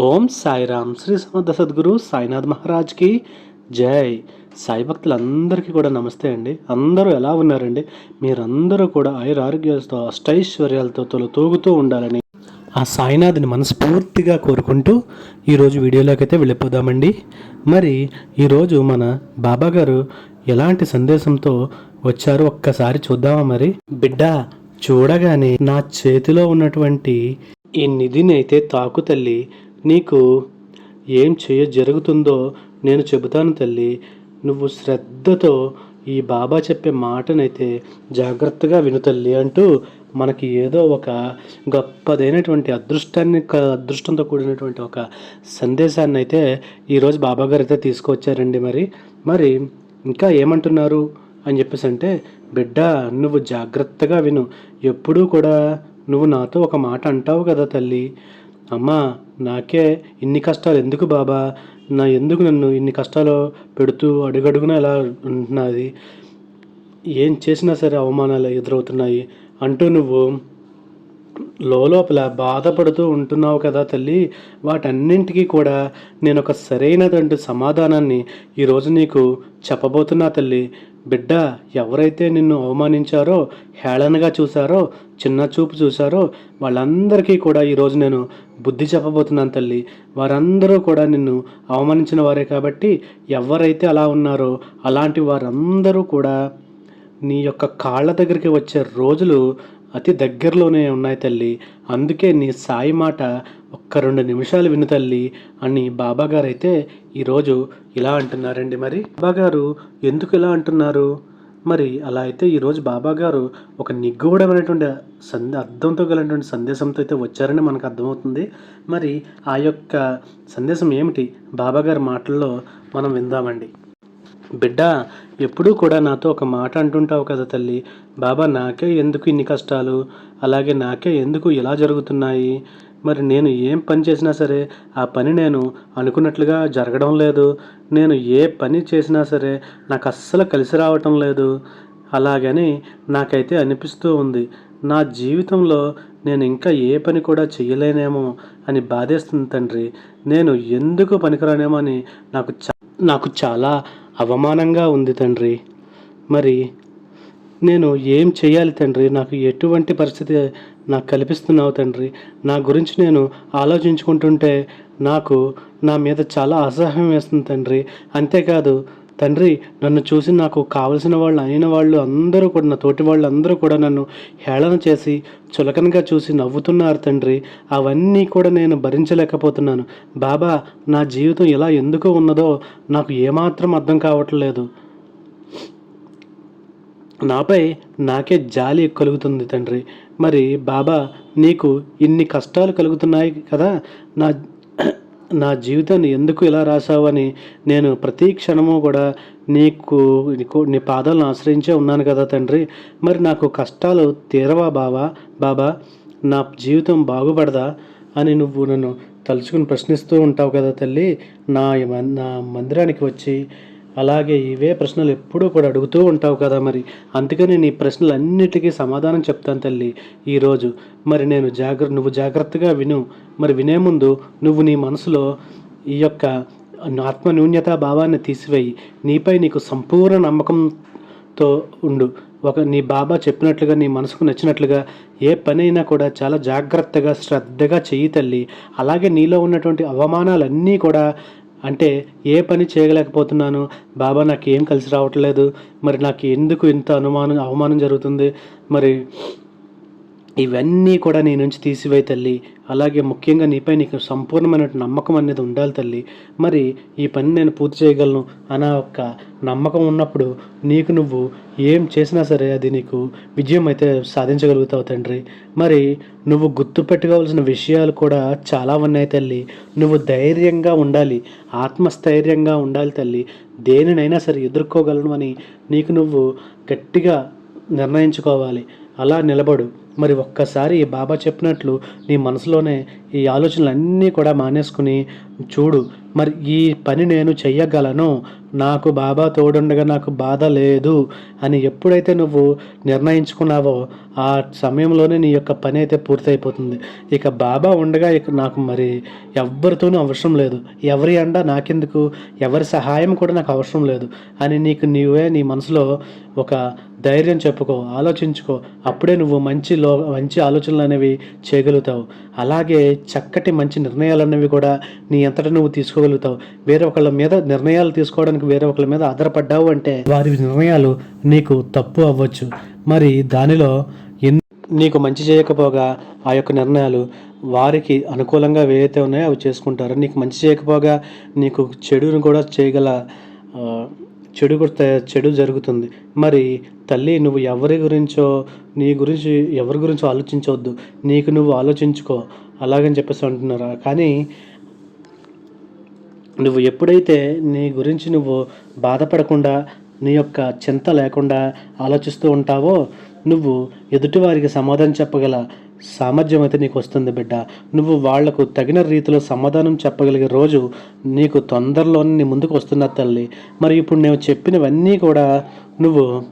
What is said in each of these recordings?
ఓం సాయిరామ్. శ్రీ సమర్థ సద్గురు సాయినాథ్ మహారాజ్కి జై. సాయి భక్తులందరికీ కూడా నమస్తే అండి. అందరూ ఎలా ఉన్నారండి? మీరందరూ కూడా ఆయుర అష్టైశ్వర్యాలతో తొలి తూగుతూ ఉండాలని ఆ సాయినాథ్ని మనస్ఫూర్తిగా కోరుకుంటూ ఈరోజు వీడియోలోకి అయితే వెళ్ళిపోదామండి. మరి ఈరోజు మన బాబా గారు ఎలాంటి సందేశంతో వచ్చారో ఒక్కసారి చూద్దామా మరి? బిడ్డ చూడగానే నా చేతిలో ఉన్నటువంటి ఈ నిధిని అయితే తాకు తల్లి నీకు ఏం చేయ జరుగుతుందో నేను చెబుతాను తల్లి. నువ్వు శ్రద్ధతో ఈ బాబా చెప్పే మాటనైతే జాగ్రత్తగా విను తల్లి అంటూ మనకి ఏదో ఒక గొప్పదైనటువంటి అదృష్టాన్ని అదృష్టంతో కూడినటువంటి ఒక సందేశాన్ని అయితే ఈరోజు బాబా గారు అయితే తీసుకొచ్చారండి మరి. మరి ఇంకా ఏమంటున్నారు అని చెప్పేసి అంటే బిడ్డ నువ్వు జాగ్రత్తగా విను. ఎప్పుడూ కూడా నువ్వు నాతో ఒక మాట అంటావు కదా తల్లి. అమ్మా నాకే ఇన్ని కష్టాలు ఎందుకు బాబా? నా ఎందుకు నన్ను ఇన్ని కష్టాలు పెడుతూ అడుగడుగున ఎలా ఉంటున్నది? ఏం చేసినా సరే అవమానాలు ఎదురవుతున్నాయి అంటూ నువ్వు లోపల బాధపడుతూ ఉంటున్నావు కదా తల్లి. వాటన్నింటికీ కూడా నేను ఒక సరైనటువంటి సమాధానాన్ని ఈరోజు నీకు చెప్పబోతున్నా తల్లి. బిడ్డ ఎవరైతే నిన్ను అవమానించారో హేళనగా చూశారో చిన్న చూపు చూశారో వాళ్ళందరికీ కూడా ఈరోజు నేను బుద్ధి చెప్పబోతున్నాను తల్లి. వారందరూ కూడా నిన్ను అవమానించిన వారే కాబట్టి ఎవరైతే అలా ఉన్నారో అలాంటి వారందరూ కూడా నీ యొక్క కాళ్ళ దగ్గరికి వచ్చే రోజులు అతి దగ్గరలోనే ఉన్నాయి తల్లి. అందుకే నీ సాయి మాట ఒక్క రెండు నిమిషాలు విను తల్లి అని బాబాగారు అయితే ఈరోజు ఇలా అంటున్నారండి మరి. బాబా గారు ఎందుకు ఇలా అంటున్నారు? మరి అలా అయితే ఈరోజు బాబాగారు ఒక నిగూఢమైనటువంటి సందే అర్థంతో గలటువంటి సందేశంతో అయితే వచ్చారని మనకు అర్థమవుతుంది. మరి ఆ యొక్క సందేశం ఏమిటి? బాబాగారి మాటల్లో మనం విందామండి. బిడ్డ ఎప్పుడూ కూడా నాతో ఒక మాట అంటుంటావు కదా తల్లి. బాబా నాకే ఎందుకు ఇన్ని కష్టాలు? అలాగే నాకే ఎందుకు ఇలా జరుగుతున్నాయి? మరి నేను ఏం పని చేసినా సరే ఆ పని నేను అనుకున్నట్లుగా జరగడం లేదు. నేను ఏ పని చేసినా సరే నాకు అస్సలు కలిసి రావటం లేదు. అలాగని నాకైతే అనిపిస్తూ ఉంది. నా జీవితంలో నేను ఇంకా ఏ పని కూడా చేయలేనేమో అని బాధేస్తుంది తండ్రి. నేను ఎందుకు పనికిరానేమో అని నాకు చా- నాకు చాలా అవమానంగా ఉంది తండ్రి. మరి నేను ఏం చేయాలి తండ్రి? నాకు ఎటువంటి పరిస్థితి నాకు కల్పిస్తున్నావు తండ్రి? నా గురించి నేను ఆలోచించుకుంటుంటే నాకు నా మీద చాలా అసహ్యం వేస్తుంది తండ్రి. అంతేకాదు తండ్రి నన్ను చూసి నాకు కావలసిన వాళ్ళు అయిన వాళ్ళు అందరూ కూడా నా తోటి వాళ్ళు అందరూ కూడా నన్ను హేళన చేసి చులకనగా చూసి నవ్వుతున్నారు తండ్రి. అవన్నీ కూడా నేను భరించలేకపోతున్నాను. బాబా నా జీవితం ఇలా ఎందుకు ఉన్నదో నాకు ఏమాత్రం అర్థం కావట్లేదు. నాపై నాకే జాలి కలుగుతుంది తండ్రి. మరి బాబా నీకు ఇన్ని కష్టాలు కలుగుతున్నాయి కదా? నా నా జీవితాన్ని ఎందుకు ఇలా రాసావు అని నేను ప్రతి క్షణము కూడా నీకు నీకు నీ పాదాలను ఆశ్రయించే ఉన్నాను కదా తండ్రి. మరి నాకు కష్టాలు తీరవా బావా? బాబా నా జీవితం బాగుపడదా అని నువ్వు నన్ను తలుచుకుని ప్రశ్నిస్తూ ఉంటావు కదా తల్లి. నా నా మందిరానికి వచ్చి అలాగే ఇవే ప్రశ్నలు ఎప్పుడూ కూడా అడుగుతూ ఉంటావు కదా మరి. అందుకని నీ ప్రశ్నలన్నిటికీ సమాధానం చెప్తాను తల్లి. ఈరోజు మరి నేను జాగ్ర నువ్వు జాగ్రత్తగా విను. మరి వినే ముందు నువ్వు నీ మనసులో ఈ యొక్క ఆత్మన్యూన్యత భావాన్ని తీసివేయి. నీపై నీకు సంపూర్ణ నమ్మకంతో ఉండు. ఒక నీ బాబా చెప్పినట్లుగా నీ మనసుకు నచ్చినట్లుగా ఏ పనైనా కూడా చాలా జాగ్రత్తగా శ్రద్ధగా చెయ్యి తల్లి. అలాగే నీలో ఉన్నటువంటి అవమానాలన్నీ కూడా అంటే ఏ పని చేయలేకపోతున్నాను. బాబా నాకు ఏం కలిసి రావట్లేదు. మరి నాకు ఎందుకు ఇంత అనుమానం అవమానం జరుగుతుంది? మరి ఇవన్నీ కూడా నీ నుంచి తీసివేయి తల్లి. అలాగే ముఖ్యంగా నీపై నీకు సంపూర్ణమైన నమ్మకం అనేది ఉండాలి తల్లి. మరి ఈ పని నేను పూర్తి చేయగలను అన్న ఒక నమ్మకం ఉన్నప్పుడు నీకు నువ్వు ఏం చేసినా సరే అది నీకు విజయం అయితే సాధించగలుగుతావు తండ్రి. మరి నువ్వు గుర్తుపెట్టుకోవాల్సిన విషయాలు కూడా చాలా ఉన్నాయి తల్లి. నువ్వు ధైర్యంగా ఉండాలి ఆత్మస్థైర్యంగా ఉండాలి తల్లి. దేనినైనా సరే ఎదుర్కోగలను అని నీకు నువ్వు గట్టిగా నిర్ణయించుకోవాలి. అలా నిలబడు. మరి ఒక్కసారి ఈ బాబా చెప్పినట్లు నీ మనసులోనే ఈ ఆలోచనలన్నీ కూడా మానేసుకుని చూడు. మరి ఈ పని నేను చెయ్యగలను. నాకు బాబా తోడుండగా నాకు బాధ లేదు అని ఎప్పుడైతే నువ్వు నిర్ణయించుకున్నావో ఆ సమయంలోనే నీ యొక్క పని అయితే పూర్తయిపోతుంది. ఇక బాబా ఉండగా ఇక నాకు మరి ఎవ్వరితోనూ అవసరం లేదు. ఎవరి అండ నాకెందుకు? ఎవరి సహాయం కూడా నాకు అవసరం లేదు అని నీకు నీవే నీ మనసులో ఒక ధైర్యం చెప్పుకో ఆలోచించుకో. అప్పుడే నువ్వు మంచి లో మంచి ఆలోచనలు అనేవి చేయగలుగుతావు. అలాగే చక్కటి మంచి నిర్ణయాలు అనేవి కూడా నీ అంతటా నువ్వు తీసుకోగలుగుతావు. వేరే ఒకళ్ళ మీద నిర్ణయాలు తీసుకోవడానికి వేరే ఒకళ్ళ మీద ఆధారపడ్డావు అంటే వారి నిర్ణయాలు నీకు తప్పు అవ్వచ్చు. మరి దానిలో ఎన్ నీకు మంచి చేయకపోగా ఆ యొక్క నిర్ణయాలు వారికి అనుకూలంగా ఏవైతే ఉన్నాయో అవి చేసుకుంటారు నీకు మంచి చేయకపోగా నీకు చెడును కూడా చేయగల చెడు కూడా చెడు జరుగుతుంది. మరి తల్లి నువ్వు ఎవరి గురించో నీ గురించి ఎవరి గురించో ఆలోచించవద్దు. నీకు నువ్వు ఆలోచించుకో. అలాగని చెప్పేసి అంటున్నారు. కానీ నువ్వు ఎప్పుడైతే నీ గురించి నువ్వు బాధపడకుండా నీ యొక్క చింత లేకుండా ఆలోచిస్తూ ఉంటావో నువ్వు ఎదుటివారికి సమాధానం చెప్పగల సామర్థ్యం అయితే నీకు వస్తుంది బిడ్డ. నువ్వు వాళ్ళకు తగిన రీతిలో సమాధానం చెప్పగలిగే రోజు నీకు తొందరలోనే నీ ముందుకు వస్తున్న తల్లి. మరి ఇప్పుడు నేను చెప్పినవన్నీ కూడా నువ్వు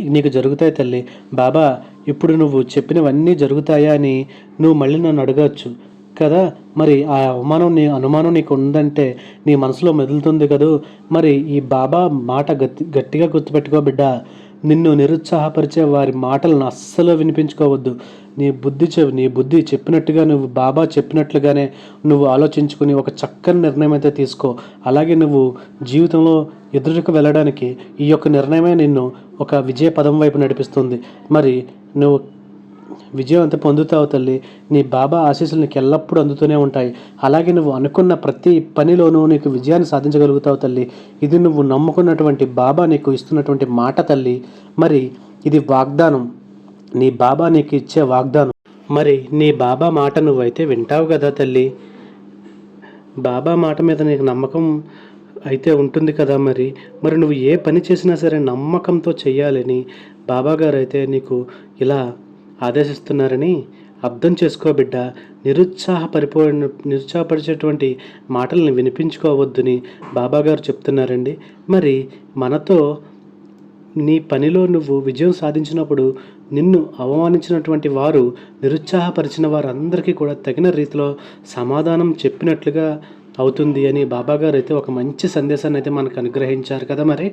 నీకు జరుగుతాయి తల్లి. బాబా ఇప్పుడు నువ్వు చెప్పినవన్నీ జరుగుతాయా అని నువ్వు మళ్ళీ నన్ను అడగచ్చు. కదా? మరి ఆ అవమానం నీ అనుమానం నీకు ఉందంటే నీ మనసులో మెదులుతుంది కదూ? మరి ఈ బాబా మాట గట్టి గట్టిగా గుర్తుపెట్టుకో బిడ్డ. నిన్ను నిరుత్సాహపరిచే వారి మాటలను అస్సలు వినిపించుకోవద్దు. నీ బుద్ధి చెవి నీ బుద్ధి చెప్పినట్టుగా నువ్వు బాబా చెప్పినట్లుగానే నువ్వు ఆలోచించుకుని ఒక చక్కని నిర్ణయం అయితే తీసుకో. అలాగే నువ్వు జీవితంలో ఎదురుకు వెళ్ళడానికి ఈ యొక్క నిర్ణయమే నిన్ను ఒక విజయ పదం వైపు నడిపిస్తుంది. మరి నువ్వు విజయం అంతా పొందుతావు తల్లి? నీ బాబా ఆశీస్సులు నీకు ఎల్లప్పుడూ అందుతూనే ఉంటాయి. అలాగే నువ్వు అనుకున్న ప్రతి పనిలోనూ నీకు విజయాన్ని సాధించగలుగుతావు తల్లి. ఇది నువ్వు నమ్ముకున్నటువంటి బాబా నీకు ఇస్తున్నటువంటి మాట తల్లి. మరి ఇది వాగ్దానం. నీ బాబా నీకు ఇచ్చే వాగ్దానం. మరి నీ బాబా మాట నువ్వైతే వింటావు కదా తల్లి? బాబా మాట మీద నీకు నమ్మకం అయితే ఉంటుంది కదా మరి? మరి నువ్వు ఏ పని చేసినా సరే నమ్మకంతో చేయాలని బాబా గారు అయితే నీకు ఇలా ఆదేశిస్తున్నారని అర్థం చేసుకో బిడ్డ. నిరుత్సాహపరిపోయిన నిరుత్సాహపరిచేటువంటి మాటలను వినిపించుకోవద్దని బాబాగారు చెప్తున్నారండి. మరి మనతో నీ పనిలో నువ్వు విజయం సాధించినప్పుడు నిన్ను అవమానించినటువంటి వారు నిరుత్సాహపరిచిన వారందరికీ కూడా తగిన రీతిలో సమాధానం చెప్పినట్లుగా అవుతుంది అని బాబాగారు అయితే ఒక మంచి సందేశాన్ని అయితే మనకు అనుగ్రహించారు కదా మరి?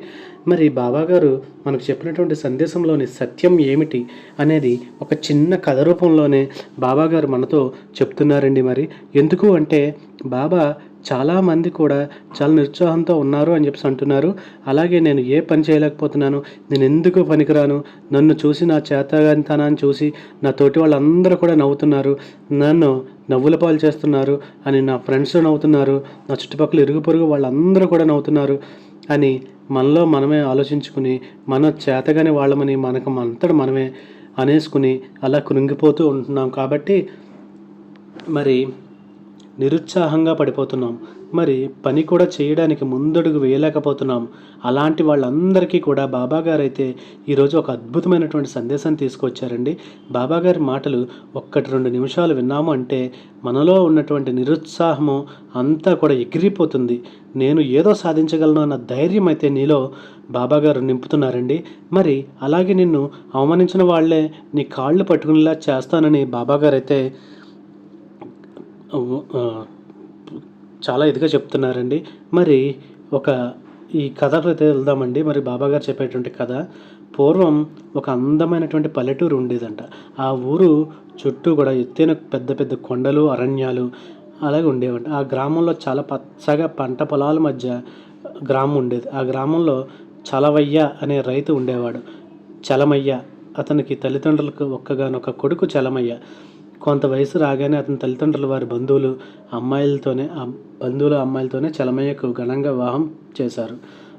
మరి బాబాగారు మనకు చెప్పినటువంటి సందేశంలోని సత్యం ఏమిటి అనేది ఒక చిన్న కథ రూపంలోనే బాబాగారు మనతో చెప్తున్నారండి మరి. ఎందుకు అంటే బాబా చాలామంది కూడా చాలా నిరుత్సాహంతో ఉన్నారు అని చెప్పేసి అంటున్నారు. అలాగే నేను ఏ పని చేయలేకపోతున్నాను నేను ఎందుకు పనికిరాను నన్ను చూసి నా చేతగానితనాన్ని చూసి నా తోటి వాళ్ళందరూ కూడా నవ్వుతున్నారు. నన్ను నవ్వుల పాలు చేస్తున్నారు అని నా ఫ్రెండ్స్ నవ్వుతున్నారు. నా చుట్టుపక్కల ఇరుగు పొరుగు వాళ్ళందరూ కూడా నవ్వుతున్నారు అని మనలో మనమే ఆలోచించుకుని మన చేతగాని వాళ్ళమని మనకు అంతట మనమే అనేసుకుని అలా కృంగిపోతూ ఉంటున్నాం. కాబట్టి మరి నిరుత్సాహంగా పడిపోతున్నాం. మరి పని కూడా చేయడానికి ముందడుగు వేయలేకపోతున్నాం. అలాంటి వాళ్ళందరికీ కూడా బాబాగారు అయితే ఈరోజు ఒక అద్భుతమైనటువంటి సందేశాన్ని తీసుకొచ్చారండి. బాబాగారి మాటలు ఒక్కటి రెండు నిమిషాలు విన్నాము అంటే మనలో ఉన్నటువంటి నిరుత్సాహము అంతా కూడా ఎగిరిపోతుంది. నేను ఏదో సాధించగలను అన్న ధైర్యం అయితే నీలో బాబాగారు నింపుతున్నారండి. మరి అలాగే నిన్ను అవమానించిన వాళ్ళే నీ కాళ్ళు పట్టుకునేలా చేస్తానని బాబాగారు అయితే చాలా ఇదిగా చెప్తున్నారండి. మరి ఒక ఈ కథకు అయితే వెళ్దామండి. మరి బాబాగారు చెప్పేటువంటి కథ. పూర్వం ఒక అందమైనటువంటి పల్లెటూరు ఉండేదంట. ఆ ఊరు చుట్టూ కూడా ఎత్తైన పెద్ద పెద్ద కొండలు అరణ్యాలు అలాగే ఉండేవంట. ఆ గ్రామంలో చాలా పచ్చగా పంట పొలాల మధ్య గ్రామం ఉండేది. ఆ గ్రామంలో చలవయ్య అనే రైతు ఉండేవాడు. చలమయ్య. అతనికి తల్లిదండ్రులకు ఒక్కగానొక కొడుకు చలమయ్య. కొంత వయసు రాగానే అతని తల్లిదండ్రులు వారి బంధువులు అమ్మాయిలతోనే బంధువుల అమ్మాయిలతోనే చలమయ్యకు ఘనంగా వివాహం చేశారు.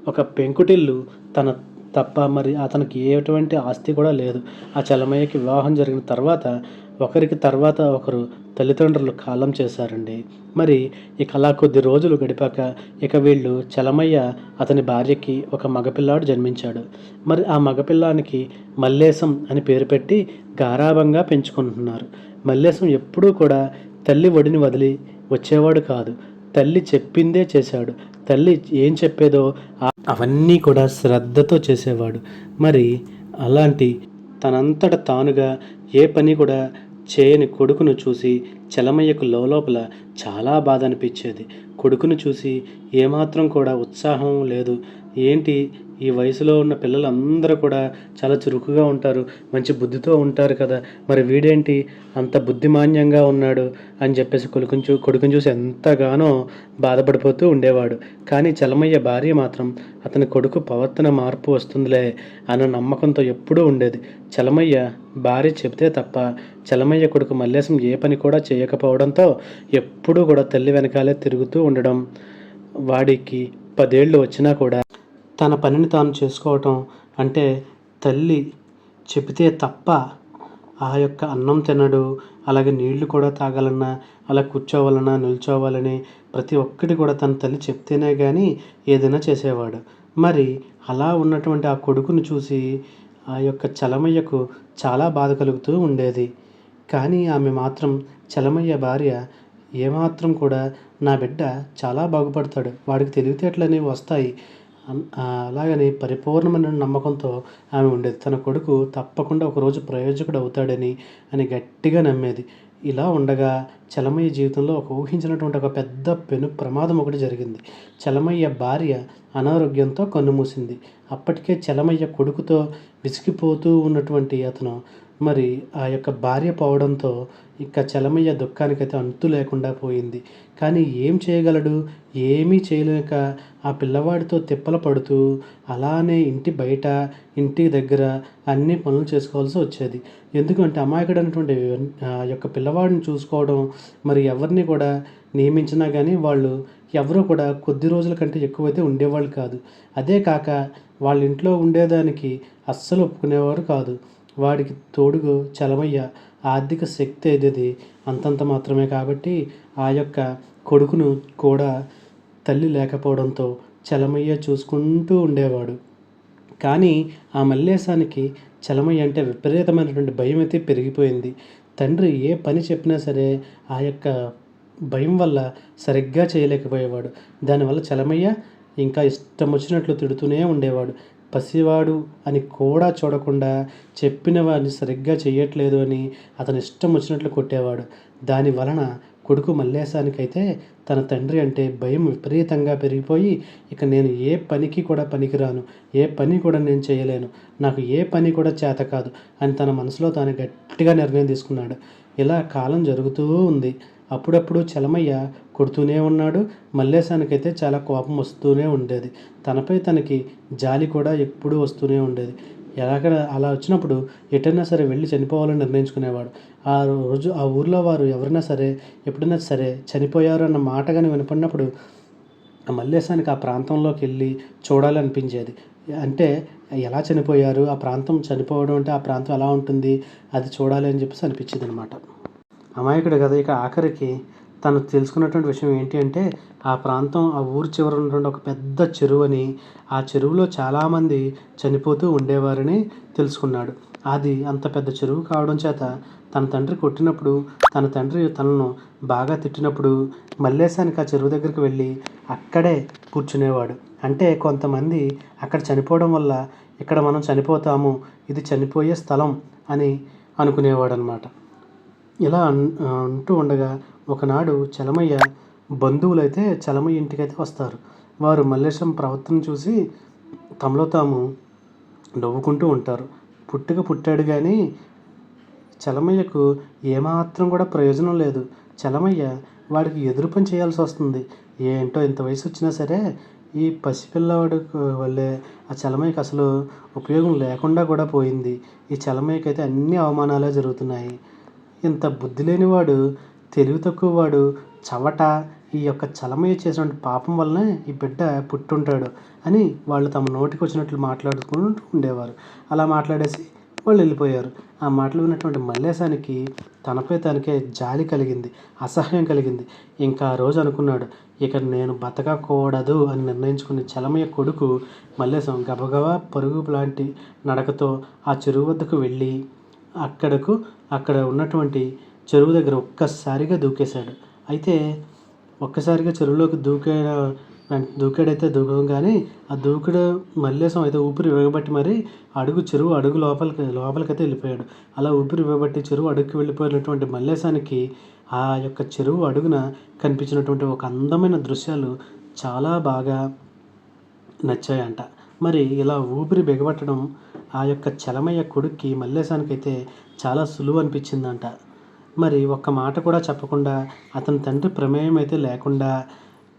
ఒక పెంకుటిల్లు తన తప్ప మరి అతనికి ఎటువంటి ఆస్తి కూడా లేదు. ఆ చలమయ్యకి వివాహం జరిగిన తర్వాత ఒకరికి తర్వాత ఒకరు తల్లిదండ్రులు కాలం చేశారండి. మరి ఇక అలా కొద్ది రోజులు గడిపాక ఇక వీళ్ళు చలమయ్య అతని భార్యకి ఒక మగపిల్లాడు జన్మించాడు. మరి ఆ మగపిల్లానికి మల్లేశం అని పేరు పెట్టి గారాభంగా పెంచుకుంటున్నారు. మల్లేశం ఎప్పుడూ కూడా తల్లి ఒడిని వదిలి వచ్చేవాడు కాదు. తల్లి చెప్పిందే చేశాడు. తల్లి ఏం చెప్పేదో అవన్నీ కూడా శ్రద్ధతో చేసేవాడు. మరి అలాంటి తనంతట తానుగా ఏ పని కూడా చేయని కొడుకును చూసి చలమయ్యకు లోపల చాలా బాధ అనిపించేది. కొడుకును చూసి ఏమాత్రం కూడా ఉత్సాహం లేదు. ఏంటి ఈ వయసులో ఉన్న పిల్లలందరూ కూడా చాలా చురుకుగా ఉంటారు మంచి బుద్ధితో ఉంటారు కదా. మరి వీడేంటి? అంత బుద్ధిమాన్యంగా ఉన్నాడు అని చెప్పేసి కొడుకుని చూ కొడుకుని చూసి ఎంతగానో బాధపడిపోతూ ఉండేవాడు. కానీ చలమయ్య భార్య మాత్రం అతని కొడుకు ప్రవర్తన మార్పు వస్తుందిలే అన్న నమ్మకంతో ఎప్పుడూ ఉండేది. చలమయ్య భార్య చెబితే తప్ప చలమయ్య కొడుకు మల్లేశం ఏ పని కూడా చేయకపోవడంతో ఎప్పుడూ కూడా తల్లి వెనకాలే తిరుగుతూ ఉండడం వాడికి పదేళ్ళు వచ్చినా కూడా తన పనిని తాను చేసుకోవటం అంటే తల్లి చెబితే తప్ప ఆ యొక్క అన్నం తినడు అలాగే నీళ్ళు కూడా తాగాలన్నా అలా కూర్చోవాలన్నా నిల్చోవాలని ప్రతి ఒక్కటి కూడా తన తల్లి చెప్తేనే కానీ ఏదైనా చేసేవాడు. మరి అలా ఉన్నటువంటి ఆ కొడుకును చూసి ఆ యొక్క చలమయ్యకు చాలా బాధ కలుగుతూ ఉండేది. కానీ ఆమె మాత్రం చలమయ్య భార్య ఏమాత్రం కూడా నా బిడ్డ చాలా బాగుపడతాడు వాడికి తెలివితేటలు అనేవి వస్తాయి అలాగని పరిపూర్ణమైన నమ్మకంతో ఆమె ఉండేది. తన కొడుకు తప్పకుండా ఒకరోజు ప్రయోజకుడు అవుతాడని అని గట్టిగా నమ్మేది. ఇలా ఉండగా చలమయ్య జీవితంలో ఒక ఊహించినటువంటి ఒక పెద్ద పెను ప్రమాదం ఒకటి జరిగింది. చలమయ్య భార్య అనారోగ్యంతో కన్నుమూసింది. అప్పటికే చలమయ్య కొడుకుతో విసిగిపోతూ ఉన్నటువంటి అతను మరి ఆ యొక్క భార్య పోవడంతో ఇక చలమయ్య దుఃఖానికైతే అంతు లేకుండా పోయింది. కానీ ఏం చేయగలడు? ఏమీ చేయలేక ఆ పిల్లవాడితో తిప్పల పడుతూ అలానే ఇంటి బయట ఇంటి దగ్గర అన్ని పనులు చేసుకోవాల్సి వచ్చేది. ఎందుకంటే అమాయకుడైనటువంటి ఆ యొక్క పిల్లవాడిని చూసుకోవడం మరి ఎవరిని కూడా నియమించినా కానీ వాళ్ళు ఎవరు కూడా కొద్ది రోజుల కంటే ఎక్కువైతే ఉండేవాళ్ళు కాదు. అదే కాక వాళ్ళ ఇంట్లో ఉండేదానికి అస్సలు ఒప్పుకునేవారు కాదు. వాడికి తోడుగు చలమయ్య ఆర్థిక శక్తి అనేది అంతంత మాత్రమే కాబట్టి ఆ యొక్క కొడుకును కూడా తల్లి లేకపోవడంతో చలమయ్య చూసుకుంటూ ఉండేవాడు. కానీ ఆ మల్లేశానికి చలమయ్య అంటే విపరీతమైనటువంటి భయం అయితే పెరిగిపోయింది. తండ్రి ఏ పని చెప్పినా సరే ఆ యొక్క భయం వల్ల సరిగ్గా చేయలేకపోయేవాడు. దానివల్ల చలమయ్య ఇంకా ఇష్టం వచ్చినట్లు తిడుతూనే ఉండేవాడు. పసివాడు అని కూడా చూడకుండా చెప్పిన వాడిని సరిగ్గా చేయట్లేదు అని అతని ఇష్టం వచ్చినట్లు కొట్టేవాడు. దాని వలన కొడుకు మల్లేశానికైతే తన తండ్రి అంటే భయం విపరీతంగా పెరిగిపోయి ఇక నేను ఏ పనికి కూడా పనికిరాను ఏ పని కూడా నేను చేయలేను నాకు ఏ పని కూడా చేత కాదు అని తన మనసులో తాను గట్టిగా నిర్ణయం తీసుకున్నాడు. ఇలా కాలం జరుగుతూ ఉంది. అప్పుడప్పుడు చలమయ్య కొడుతూనే ఉన్నాడు. మల్లేశానికైతే చాలా కోపం వస్తూనే ఉండేది. తనపై తనకి జాలి కూడా ఎప్పుడూ వస్తూనే ఉండేది. ఎలాగ అలా వచ్చినప్పుడు ఎటైనా సరే వెళ్ళి చనిపోవాలని నిర్ణయించుకునేవాడు. ఆ రోజు ఆ ఊర్లో వారు ఎవరైనా సరే ఎప్పుడైనా సరే చనిపోయారు అన్న మాట కానీ వినపడినప్పుడు మల్లేశానికి ఆ ప్రాంతంలోకి వెళ్ళి చూడాలనిపించేది. అంటే ఎలా చనిపోయారు? ఆ ప్రాంతం చనిపోవడం అంటే ఆ ప్రాంతం ఎలా ఉంటుంది? అది చూడాలి అని చెప్పేసి అనిపించింది అనమాట అమాయకుడు కదా ఇక ఆఖరికి తను తెలుసుకున్నటువంటి విషయం ఏంటి అంటే ఆ ప్రాంతం ఆ ఊరు చివర ఉన్నటువంటి ఒక పెద్ద చెరువు అని ఆ చెరువులో చాలామంది చనిపోతూ ఉండేవారని తెలుసుకున్నాడు. అది అంత పెద్ద చెరువు కావడం చేత తన తండ్రి కొట్టినప్పుడు తన తండ్రి తనను బాగా తిట్టినప్పుడు మల్లేశానికి ఆ చెరువు దగ్గరికి వెళ్ళి అక్కడే కూర్చునేవాడు. అంటే కొంతమంది అక్కడ చనిపోవడం వల్ల ఇక్కడ మనం చనిపోతాము ఇది చనిపోయే స్థలం అని అనుకునేవాడు అనమాట ఇలా అన్- అంటూ ఉండగా ఒకనాడు చలమయ్య బంధువులైతే చలమయ్య ఇంటికైతే వస్తారు. వారు మల్లేశం ప్రవర్తన చూసి తమలో తాము నవ్వుకుంటూ ఉంటారు. పుట్టుక పుట్టాడు కానీ చలమయ్యకు ఏమాత్రం కూడా ప్రయోజనం లేదు. చలమయ్య వాడికి ఎదురు పని చేయాల్సి వస్తుంది. ఏంటో ఇంత వయసు వచ్చినా సరే ఈ పసిపిల్లవాడు వల్లే ఆ చలమయ్యకి అసలు ఉపయోగం లేకుండా కూడా పోయింది. ఈ చలమయ్యకి అయితే అన్ని అవమానాలే జరుగుతున్నాయి. ఇంత బుద్ధి లేనివాడు తెలివి తక్కువ వాడు చవట ఈ యొక్క చలమయ్య చేసినటువంటి పాపం వల్లనే ఈ బిడ్డ పుట్టుంటాడు అని వాళ్ళు తమ నోటికి వచ్చినట్లు మాట్లాడుకుంటూ ఉండేవారు. అలా మాట్లాడేసి వాళ్ళు వెళ్ళిపోయారు. ఆ మాటలు విన్నటువంటి మల్లేశానికి తనపై తనకే జాలి కలిగింది అసహ్యం కలిగింది. ఇంకా ఆ రోజు అనుకున్నాడు ఇక నేను బతకకూడదు అని నిర్ణయించుకున్న చలమయ్య కొడుకు మల్లేశం గబగబా పరుగు లాంటి నడకతో ఆ చెరువు వద్దకు వెళ్ళి అక్కడకు అక్కడ ఉన్నటువంటి చెరువు దగ్గర ఒక్కసారిగా దూకేశాడు. అయితే ఒక్కసారిగా చెరువులోకి దూకే దూకేడైతే దూకాడైతే దూకం కానీ ఆ దూకుడు మల్లేశం అయితే ఊపిరి విగబట్టి మరి అడుగు చెరువు అడుగు లోపలికి లోపలికైతే వెళ్ళిపోయాడు. అలా ఊపిరి విగబట్టి చెరువు అడుగుకి వెళ్ళిపోయినటువంటి మల్లేశానికి ఆ యొక్క చెరువు అడుగున కనిపించినటువంటి ఒక అందమైన దృశ్యాలు చాలా బాగా నచ్చాయంట. మరి ఇలా ఊపిరి బిగబట్టడం ఆ యొక్క చలమయ్య కొడుక్కి మల్లేశానికైతే చాలా సులువు అనిపించిందంట మరి ఒక్క మాట కూడా చెప్పకుండా అతని తండ్రి ప్రమేయం అయితే లేకుండా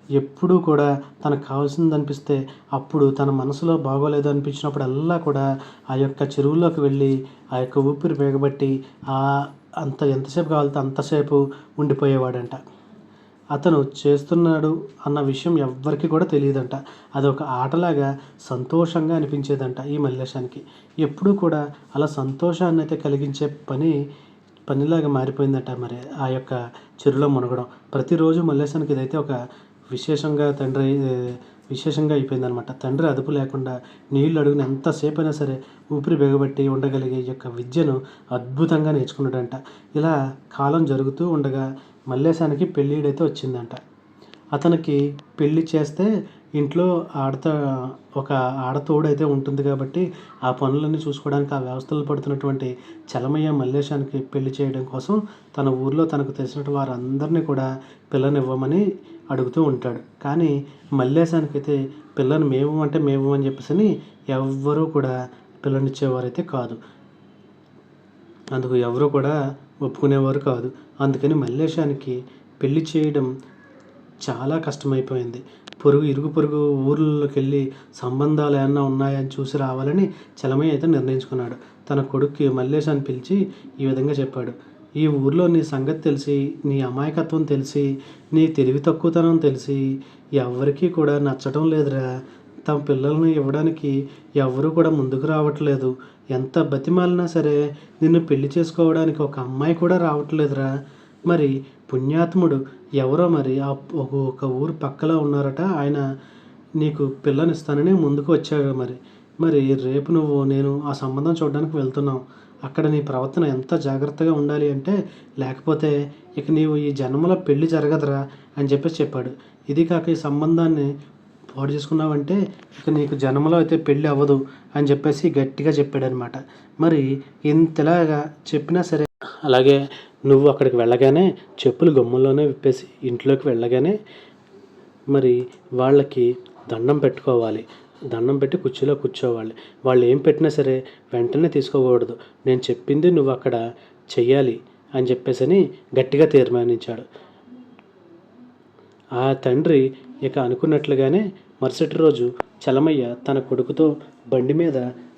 ఎప్పుడూ కూడా తనకు కావాల్సింది అనిపిస్తే అప్పుడు తన మనసులో బాగోలేదు అనిపించినప్పుడల్లా కూడా ఆ యొక్క చెరువులోకి వెళ్ళి ఆ యొక్క ఊపిరి వేగబట్టి ఆ అంత ఎంతసేపు కావాలితే అంతసేపు ఉండిపోయేవాడంట. అతను చేస్తున్నాడు అన్న విషయం ఎవ్వరికి కూడా తెలియదంట. అది ఒక ఆటలాగా సంతోషంగా అనిపించేదంట ఈ మల్లేశానికి. ఎప్పుడూ కూడా అలా సంతోషాన్ని అయితే కలిగించే పని పనిలాగా మారిపోయిందట మరి ఆ యొక్క చెరువులో మునగడం. ప్రతిరోజు మల్లేశానికి ఇదైతే ఒక విశేషంగా తండ్రి విశేషంగా అయిపోయిందనమాట తండ్రి అదుపు లేకుండా నీళ్ళు అడుగున ఎంతసేపు అయినా సరే ఊపిరి బిగబట్టి ఉండగలిగే ఈ యొక్క విద్యను అద్భుతంగా నేర్చుకున్నాడంట. ఇలా కాలం జరుగుతూ ఉండగా మల్లేశానికి పెళ్ళిడైతే వచ్చిందంట. అతనికి పెళ్ళి చేస్తే ఇంట్లో ఆడత ఒక ఆడతోడైతే ఉంటుంది కాబట్టి ఆ పనులన్నీ చూసుకోవడానికి ఆ వ్యవస్థలు పడుతున్నటువంటి చలమయ్య మల్లేశానికి పెళ్ళి చేయడం కోసం తన ఊర్లో తనకు తెలిసిన వారందరినీ కూడా పిల్లనివ్వమని అడుగుతూ ఉంటాడు. కానీ మల్లేశానికి అయితే పిల్లని మేము అంటే మేము అని చెప్పేసి ఎవ్వరూ కూడా పిల్లనిచ్చేవారైతే కాదు. అందుకు ఎవరు కూడా ఒప్పుకునేవారు కాదు. అందుకని మల్లేశానికి పెళ్ళి చేయడం చాలా కష్టమైపోయింది. పొరుగు ఇరుగు పొరుగు ఊర్లలోకి వెళ్ళి సంబంధాలు ఏమన్నా ఉన్నాయని చూసి రావాలని చలమయ్య అయితే నిర్ణయించుకున్నాడు. తన కొడుక్కి మల్లేశాన్ని పిలిచి ఈ విధంగా చెప్పాడు. ఈ ఊర్లో నీ సంగతి తెలిసి నీ అమాయకత్వం తెలిసి నీ తెలివి తక్కువతనం తెలిసి ఎవరికీ కూడా నచ్చడం లేదురా. తమ పిల్లల్ని ఇవ్వడానికి ఎవరు కూడా ముందుకు రావట్లేదు. ఎంత బతిమాలినా సరే నిన్ను పెళ్ళి చేసుకోవడానికి ఒక అమ్మాయి కూడా రావట్లేదురా. మరి పుణ్యాత్ముడు ఎవరో మరి ఆ ఒక ఒక ఊరు పక్కలో ఉన్నారట. ఆయన నీకు పిల్లనిస్తానని ముందుకు వచ్చాడు మరి. మరి రేపు నువ్వు నేను ఆ సంబంధం చూడడానికి వెళ్తున్నావు అక్కడ నీ ప్రవర్తన ఎంత జాగ్రత్తగా ఉండాలి అంటే లేకపోతే ఇక నీవు ఈ జన్మలో పెళ్ళి జరగదురా అని చెప్పేసి చెప్పాడు. ఇది కాక ఈ సంబంధాన్ని పాడు చేసుకున్నావంటే ఇక నీకు జన్మలో అయితే పెళ్ళి అవ్వదు అని చెప్పేసి గట్టిగా చెప్పాడనమాట. మరి ఇంతలాగా చెప్పినా సరే అలాగే నువ్వు అక్కడికి వెళ్ళగానే చెప్పులు గుమ్మంలోనే విప్పేసి ఇంట్లోకి వెళ్ళగానే మరి వాళ్ళకి దండం పెట్టుకోవాలి. దండం పెట్టి కుర్చీలో కూర్చోవాలి. వాళ్ళు ఏం పెట్టినా సరే వెంటనే తీసుకోకూడదు. నేను చెప్పింది నువ్వు అక్కడ చెయ్యాలి అని చెప్పేసి గట్టిగా తీర్మానించాడు. ఆ తండ్రి ఇక అనుకున్నట్లుగానే మరుసటి రోజు చలమయ్య తన కొడుకుతో బండి మీద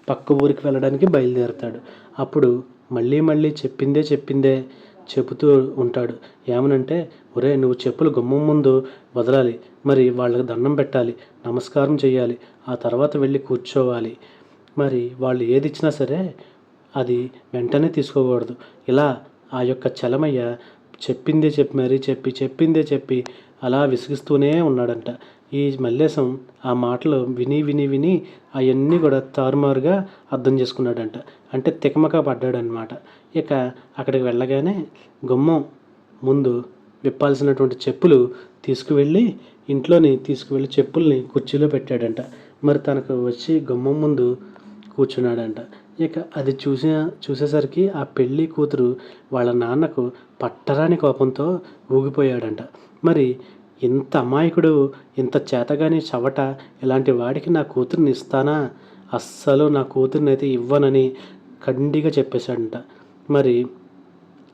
పక్క ఊరికి వెళ్ళడానికి బయలుదేరతాడు. అప్పుడు మళ్ళీ మళ్ళీ చెప్పిందే చెప్పిందే చెబుతూ ఉంటాడు. ఏమనంటే ఒరే నువ్వు చెప్పులు గుమ్మం ముందు వదలాలి. మరి వాళ్ళకి దండం పెట్టాలి. నమస్కారం చేయాలి ఆ తర్వాత వెళ్ళి కూర్చోవాలి. మరి వాళ్ళు ఏది ఇచ్చినా సరే అది వెంటనే తీసుకోకూడదు. ఇలా ఆ యొక్క చలమయ్య చెప్పిందే చెప్పి మరీ చెప్పి చెప్పిందే చెప్పి అలా విసిగిస్తూనే ఉన్నాడంట. ఈ మల్లేశం ఆ మాటలు విని విని విని అవన్నీ కూడా తారుమారుగా అర్థం చేసుకున్నాడంట. అంటే తికమక పడ్డాడనమాట ఇక అక్కడికి వెళ్ళగానే గుమ్మం ముందు విప్పాల్సినటువంటి చెప్పులు తీసుకువెళ్ళి ఇంట్లోని తీసుకువెళ్ళి చెప్పుల్ని కుర్చీలో పెట్టాడంట. మరి తనకు వచ్చి గుమ్మం ముందు కూర్చున్నాడంట. ఇక అది చూసిన చూసేసరికి ఆ పెళ్ళి కూతురు వాళ్ళ నాన్నకు పట్టరాని కోపంతో ఊగిపోయాడంట. మరి ఇంత అమాయకుడు ఇంత చేతగాని చవట ఇలాంటి వాడికి నా కూతుర్ని ఇస్తానా? అస్సలు నా కూతుర్ని అయితే ఇవ్వనని ఖండిగా చెప్పేశాడంట. మరి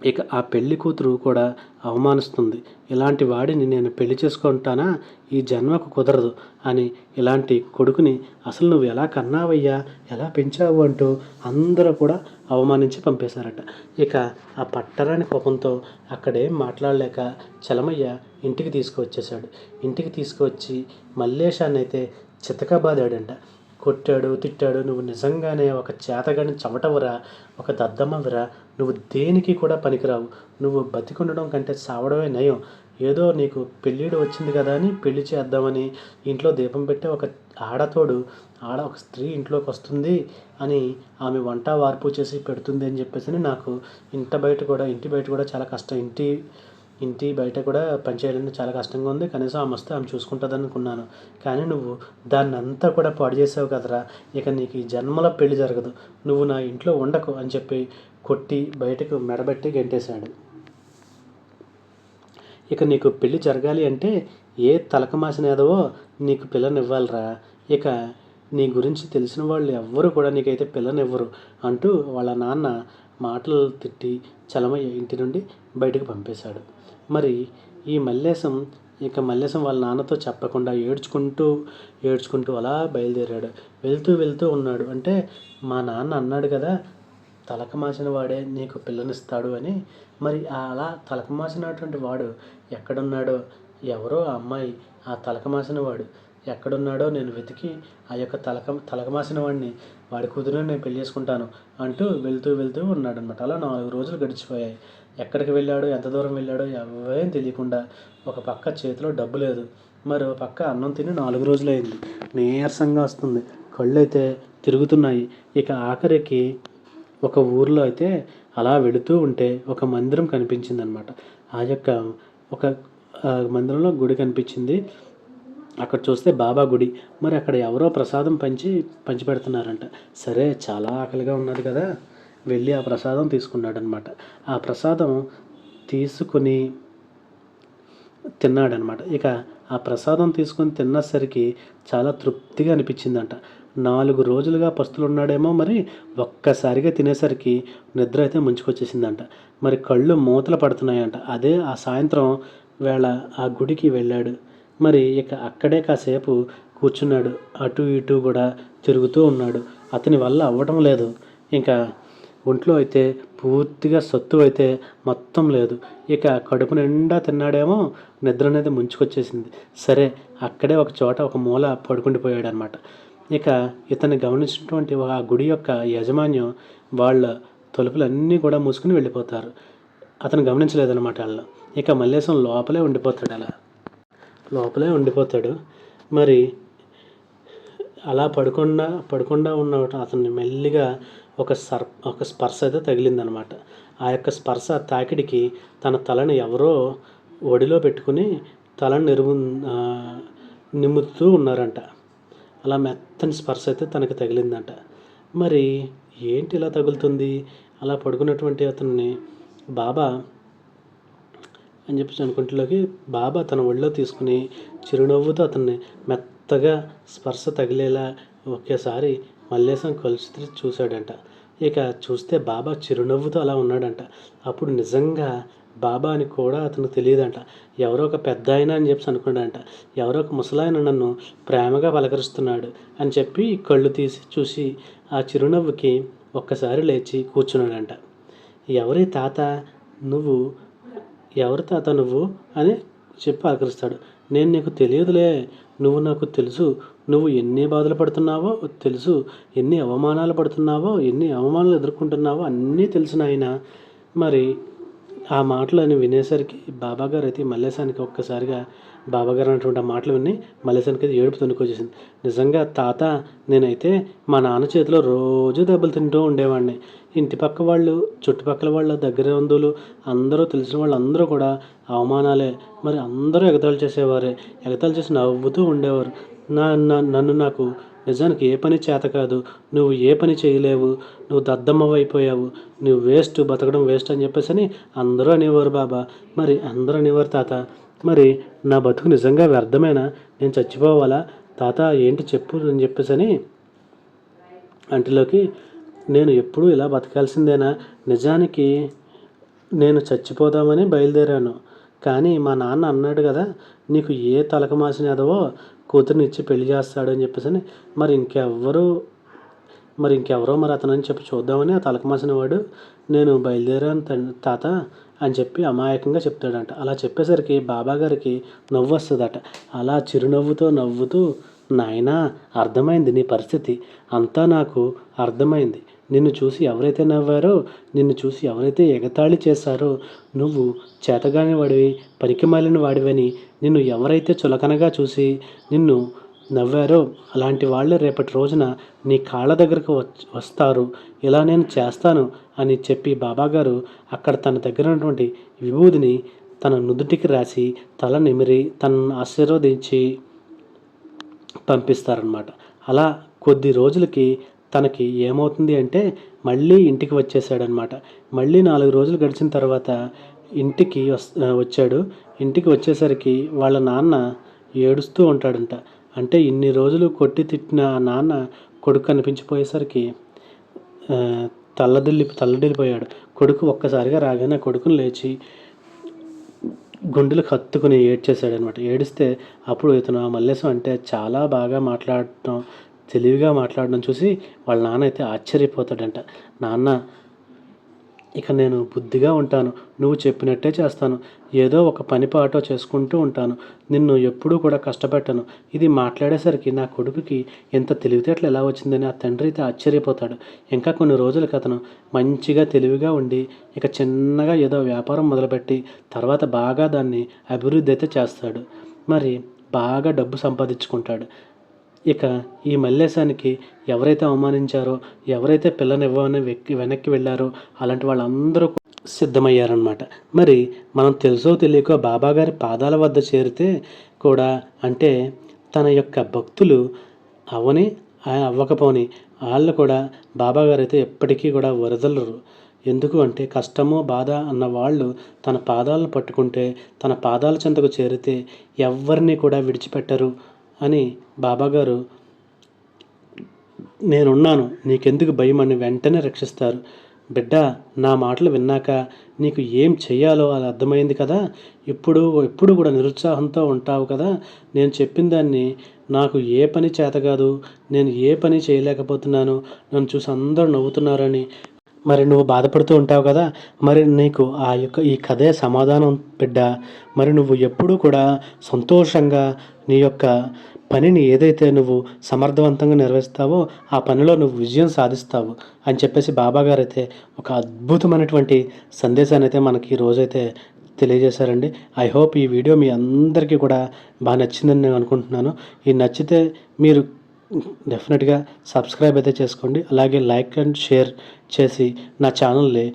ఇక ఆ పెళ్ళి కూతురు కూడా అవమానిస్తుంది. ఇలాంటి వాడిని నేను పెళ్ళి చేసుకుంటానా? ఈ జన్మకు కుదరదు అని ఇలాంటి కొడుకుని అసలు నువ్వు ఎలా కన్నావయ్యా? ఎలా పెంచావు? అంటూ అందరూ కూడా అవమానించి పంపేశారట. ఇక ఆ పట్టరాని కోపంతో అక్కడేం మాట్లాడలేక చలమయ్య ఇంటికి తీసుకువచ్చేశాడు. ఇంటికి తీసుకువచ్చి మల్లేశాన్ని అయితే చితకబాదాడంట. కొట్టాడు తిట్టాడు నువ్వు నిజంగానే ఒక చేతగాని చవటవరా ఒక దద్దమ్మవిరా నువ్వు దేనికి కూడా పనికిరావు. నువ్వు బతికుండడం కంటే చావడమే నయం. ఏదో నీకు పెళ్ళిడు వచ్చింది కదా అని పెళ్ళి చేద్దామని ఇంట్లో దీపం పెట్టే ఒక ఆడతోడు ఆడ ఒక స్త్రీ ఇంట్లోకి వస్తుంది అని ఆమె వంట వార్పు చేసి పెడుతుంది అని చెప్పేసి నాకు ఇంట బయట కూడా ఇంటి బయట కూడా చాలా కష్టం. ఇంటి ఇంటి బయట కూడా పనిచేయడం చాలా కష్టంగా ఉంది. కనీసం ఆమె వస్తే ఆమె చూసుకుంటుంది అనుకున్నాను కానీ నువ్వు దాన్ని అంతా కూడా పాడు చేసావు కదరా. ఇక నీకు ఈ జన్మల పెళ్ళి జరగదు. నువ్వు నా ఇంట్లో ఉండకు అని చెప్పి కొట్టి బయటకు మెడబెట్టి గెంటేశాడు. ఇక నీకు పెళ్ళి జరగాలి అంటే ఏ తలకమాసినేదవో నీకు పిల్లనివ్వాలిరా. ఇక నీ గురించి తెలిసిన వాళ్ళు ఎవ్వరు కూడా నీకైతే పిల్లనివ్వరు అంటూ వాళ్ళ నాన్న మాటలు తిట్టి చలమయ్య ఇంటి నుండి బయటకు పంపేశాడు. మరి ఈ మల్లేశం ఇక మల్లేశం వాళ్ళ నాన్నతో చెప్పకుండా ఏడ్చుకుంటూ ఏడ్చుకుంటూ అలా బయలుదేరాడు. వెళ్తూ వెళ్తూ ఉన్నాడు. అంటే మా నాన్న అన్నాడు కదా తలక మాసిన వాడే నీకు పిల్లనిస్తాడు అని. మరి అలా తలక మాసినటువంటి వాడు ఎక్కడున్నాడో? ఎవరో ఆ అమ్మాయి ఆ తలక మాసిన వాడు. ఎక్కడున్నాడో నేను వెతికి ఆ యొక్క తలక తలకమాసిన వాడిని వాడి కూతురు నేను పెళ్ళి చేసుకుంటాను అంటూ వెళ్తూ వెళ్తూ ఉన్నాడనమాట అలా నాలుగు రోజులు గడిచిపోయాయి. ఎక్కడికి వెళ్ళాడో ఎంత దూరం వెళ్ళాడో ఎవరేం తెలియకుండా ఒక పక్క చేతిలో డబ్బు లేదు. మరో పక్క అన్నం తిని నాలుగు రోజులైంది. నీరసంగా వస్తుంది. కళ్ళు అయితే తిరుగుతున్నాయి. ఇక ఆఖరికి ఒక ఊర్లో అయితే అలా వెళుతూ ఉంటే ఒక మందిరం కనిపించింది అనమాట ఆ యొక్క ఒక మందిరంలో గుడి కనిపించింది. అక్కడ చూస్తే బాబా గుడి. మరి అక్కడ ఎవరో ప్రసాదం పంచి పంచిపెడుతున్నారంట సరే చాలా ఆకలిగా ఉన్నది కదా. వెళ్ళి ఆ ప్రసాదం తీసుకున్నాడనమాట. ఆ ప్రసాదం తీసుకుని తిన్నాడనమాట. ఇక ఆ ప్రసాదం తీసుకొని తిన్నసరికి చాలా తృప్తిగా అనిపించిందంట. నాలుగు రోజులుగా పస్తులు ఉన్నాడేమో మరి ఒక్కసారిగా తినేసరికి నిద్ర అయితే ముంచుకొచ్చేసిందంట. మరి కళ్ళు మూతలు పడుతున్నాయంట. అదే ఆ సాయంత్రం వేళ ఆ గుడికి వెళ్ళాడు. మరి ఇక అక్కడే కాసేపు కూర్చున్నాడు. అటు ఇటు కూడా తిరుగుతూ ఉన్నాడు. అతని వల్ల అవ్వడం లేదు. ఇంకా ఒంట్లో అయితే పూర్తిగా సత్తు అయితే మొత్తం లేదు. ఇక కడుపు నిండా తిన్నాడేమో నిద్ర అనేది ముంచుకొచ్చేసింది. సరే అక్కడే ఒక చోట ఒక మూల పడుకుండిపోయాడు అనమాట ఇక ఇతన్ని గమనించినటువంటి ఆ గుడి యొక్క యాజమాన్యం వాళ్ళ తలుపులన్నీ కూడా మూసుకుని వెళ్ళిపోతారు. అతను గమనించలేదన్నమాట వాళ్ళు. ఇక మల్లేశం లోపలే ఉండిపోతాడు అలా. లోపలే ఉండిపోతాడు. మరి అలా పడకుండా పడకుండా ఉన్న అతన్ని మెల్లిగా ఒక సర్ ఒక స్పర్శ అయితే తగిలిందనమాట. ఆ యొక్క స్పర్శ తాకిడికి తన తలని ఎవరో ఒడిలో పెట్టుకుని తలను నిరుము నిమ్ముతూ ఉన్నారంట. అలా మెత్తని స్పర్శ అయితే తనకి తగిలిందంట. మరి ఏంటి ఇలా తగులుతుంది? అలా పడుకున్నటువంటి అతన్ని బాబా అని చెప్పేసి అనుకుంటలోకి బాబా తన ఒళ్ళో తీసుకుని చిరునవ్వుతో అతన్ని మెత్తగా స్పర్శ తగిలేలా ఒకేసారి మల్లేశం కలిసి చూశాడంట. ఇక చూస్తే బాబా చిరునవ్వుతో అలా ఉన్నాడంట. అప్పుడు నిజంగా బాబా అని కూడా అతనికి తెలియదంట. ఎవరో ఒక పెద్ద ఆయన అని చెప్పి అనుకున్నాడంట. ఎవరో ఒక ముసలాయన నన్ను ప్రేమగా పలకరిస్తున్నాడు అని చెప్పి కళ్ళు తీసి చూసి ఆ చిరునవ్వుకి ఒక్కసారి లేచి కూర్చున్నాడంట. ఎవరి తాత నువ్వు ఎవరి తాత నువ్వు అని చెప్పి ఆకరిస్తాడు. నేను నీకు తెలియదులే. నువ్వు నాకు తెలుసు. నువ్వు ఎన్ని బాధలు పడుతున్నావో తెలుసు. ఎన్ని అవమానాలు పడుతున్నావో ఎన్ని అవమానాలు ఎదుర్కొంటున్నావో అన్నీ తెలిసిన ఆయన మరి ఆ మాటలు అని వినేసరికి బాబాగారు అయితే మల్లేశానికి ఒక్కసారిగా బాబాగారు అన్నటువంటి ఆ మాటలు విని మల్లేశానికి అయితే ఏడుపు తొనుకొచ్చేసింది నిజంగా తాత నేనైతే మా నాన్న చేతిలో రోజు దెబ్బలు తింటూ ఉండేవాడిని. ఇంటి పక్క వాళ్ళు చుట్టుపక్కల వాళ్ళ దగ్గర బంధువులు అందరూ తెలిసిన వాళ్ళు అందరూ కూడా అవమానాలే. మరి అందరూ ఎగతాళి చేసేవారే. ఎగతాళి చేసి నవ్వుతూ ఉండేవారు. నా నన్ను నాకు నిజానికి ఏ పని చేత కాదు. నువ్వు ఏ పని చేయలేవు. నువ్వు దద్దమ్మవైపోయావు. నువ్వు వేస్ట్ బతకడం వేస్ట్ అని చెప్పేసి అని అందరూ అనేవారు బాబా. మరి అందరూ అనేవారు తాత. మరి నా బతుకు నిజంగా వ్యర్థమేనా? నేను చచ్చిపోవాలా? తాత ఏంటి చెప్పు అని చెప్పేసి అని అంటిలోకి నేను ఎప్పుడూ ఇలా బతకాల్సిందేనా? నిజానికి నేను చచ్చిపోదామని బయలుదేరాను. కానీ మా నాన్న అన్నాడు కదా నీకు ఏ తలక మాసిన ఎదవో కూతురిని ఇచ్చి పెళ్ళి చేస్తాడు అని చెప్పేసి మరి ఇంకెవ్వరూ మరి ఇంకెవరో మరి అతనని చెప్పి చూద్దామని ఆ తలక మాసిన వాడు నేను బయలుదేరాను తాత అని చెప్పి అమాయకంగా చెప్తాడంట. అలా చెప్పేసరికి బాబాగారికి నవ్వు వస్తుందట. అలా చిరునవ్వుతో నవ్వుతూ నాయనా అర్థమైంది నీ పరిస్థితి. అంతా నాకు అర్థమైంది. నిన్ను చూసి ఎవరైతే నవ్వారో నిన్ను చూసి ఎవరైతే ఎగతాళి చేశారో నువ్వు చేతగాని వాడివి పరికిమాలిన వాడివని నిన్ను ఎవరైతే చులకనగా చూసి నిన్ను నవ్వారో? అలాంటి వాళ్ళు రేపటి రోజున నీ కాళ్ళ దగ్గరకు వస్తారు. ఇలా నేను చేస్తాను అని చెప్పి బాబాగారు అక్కడ తన దగ్గర ఉన్నటువంటి విభూదిని తన నుదుటికి రాసి తల నిమిరి తనను ఆశీర్వదించి పంపిస్తారనమాట అలా కొద్ది రోజులకి తనకి ఏమవుతుంది అంటే మళ్ళీ ఇంటికి వచ్చేసాడనమాట మళ్ళీ నాలుగు రోజులు గడిచిన తర్వాత ఇంటికి వస్ వచ్చాడు. ఇంటికి వచ్చేసరికి వాళ్ళ నాన్న ఏడుస్తూ ఉంటాడంట. అంటే ఇన్ని రోజులు కొట్టి తిట్టిన నాన్న కొడుకు కనిపించిపోయేసరికి తల్లదిల్లి తల్లడిల్లిపోయాడు. కొడుకు ఒక్కసారిగా రాగానే కొడుకుని లేచి గుండెలకు కత్తుకుని ఏడ్చేశాడు అనమాట ఏడిస్తే అప్పుడు ఇతను ఆ మల్లేశం అంటే చాలా బాగా మాట్లాడటం తెలివిగా మాట్లాడడం చూసి వాళ్ళ నాన్న అయితే ఆశ్చర్యపోతాడంట. నాన్న ఇక నేను బుద్ధిగా ఉంటాను. నువ్వు చెప్పినట్టే చేస్తాను. ఏదో ఒక పని పాటో చేసుకుంటూ ఉంటాను. నిన్ను ఎప్పుడూ కూడా కష్టపెట్టను. ఇది మాట్లాడేసరికి నా కొడుకుకి ఎంత తెలివితేటలు ఎలా వచ్చిందని ఆ తండ్రి అయితే ఆశ్చర్యపోతాడు. ఇంకా కొన్ని రోజులకి అతను మంచిగా తెలివిగా ఉండి ఇక చిన్నగా ఏదో వ్యాపారం మొదలుపెట్టి తర్వాత బాగా దాన్ని అభివృద్ధి అయితే చేస్తాడు. మరి బాగా డబ్బు సంపాదించుకుంటాడు. ఇక ఈ మల్లేశానికి ఎవరైతే అవమానించారో ఎవరైతే పిల్లనివ్వని వెక్కి వెనక్కి వెళ్ళారో అలాంటి వాళ్ళందరూ సిద్ధమయ్యారనమాట మరి మనం తెలుసో తెలియకో బాబాగారి పాదాల వద్ద చేరితే కూడా అంటే తన యొక్క భక్తులు అవని అవ్వకపోని వాళ్ళు కూడా బాబాగారు అయితే ఎప్పటికీ కూడా వరదలరు. ఎందుకు అంటే కష్టము బాధ అన్న వాళ్ళు తన పాదాలను పట్టుకుంటే తన పాదాల చెంతకు చేరితే ఎవరిని కూడా విడిచిపెట్టరు. అని బాబాగారు నేనున్నాను. నీకెందుకు భయం? అని వెంటనే రక్షిస్తారు. బిడ్డ నా మాటలు విన్నాక నీకు ఏం చేయాలో అది అర్థమైంది కదా. ఇప్పుడు ఎప్పుడు కూడా నిరుత్సాహంతో ఉంటావు కదా. నేను చెప్పిన దాన్ని నాకు ఏ పని చేత కాదు. నేను ఏ పని చేయలేకపోతున్నాను. నన్ను చూసి అందరూ నవ్వుతున్నారని మరి నువ్వు బాధపడుతూ ఉంటావు కదా మరి నీకు ఆ యొక్క ఈ కథే సమాధానం బిడ్డ. మరి నువ్వు ఎప్పుడూ కూడా సంతోషంగా నీ యొక్క పనిని ఏదైతే నువ్వు సమర్థవంతంగా నిర్వహిస్తావో ఆ పనిలో నువ్వు విజయం సాధిస్తావు అని చెప్పేసి బాబాగారు అయితే ఒక అద్భుతమైనటువంటి సందేశాన్ని అయితే మనకి ఈ రోజైతే తెలియజేశారండి. ఐ హోప్ ఈ వీడియో మీ అందరికీ కూడా బాగా నచ్చిందని నేను అనుకుంటున్నాను. ఈ నచ్చితే మీరు డెఫినెట్గా సబ్స్క్రైబ్ అయితే చేసుకోండి. అలాగే లైక్ అండ్ షేర్ చేసి నా ఛానల్ని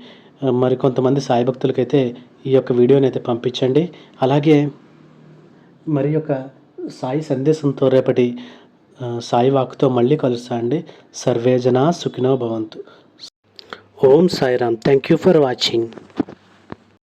మరి కొంతమంది సాయి భక్తులకైతే ఈ యొక్క వీడియోని అయితే పంపించండి. అలాగే మరి యొక్క సాయి సందేశంతో రేపటి సాయి వాక్తో మళ్ళీ కలుస్తా అండి. సర్వేజన సుఖినో భవంతు. ఓం Sairam. Thank you for watching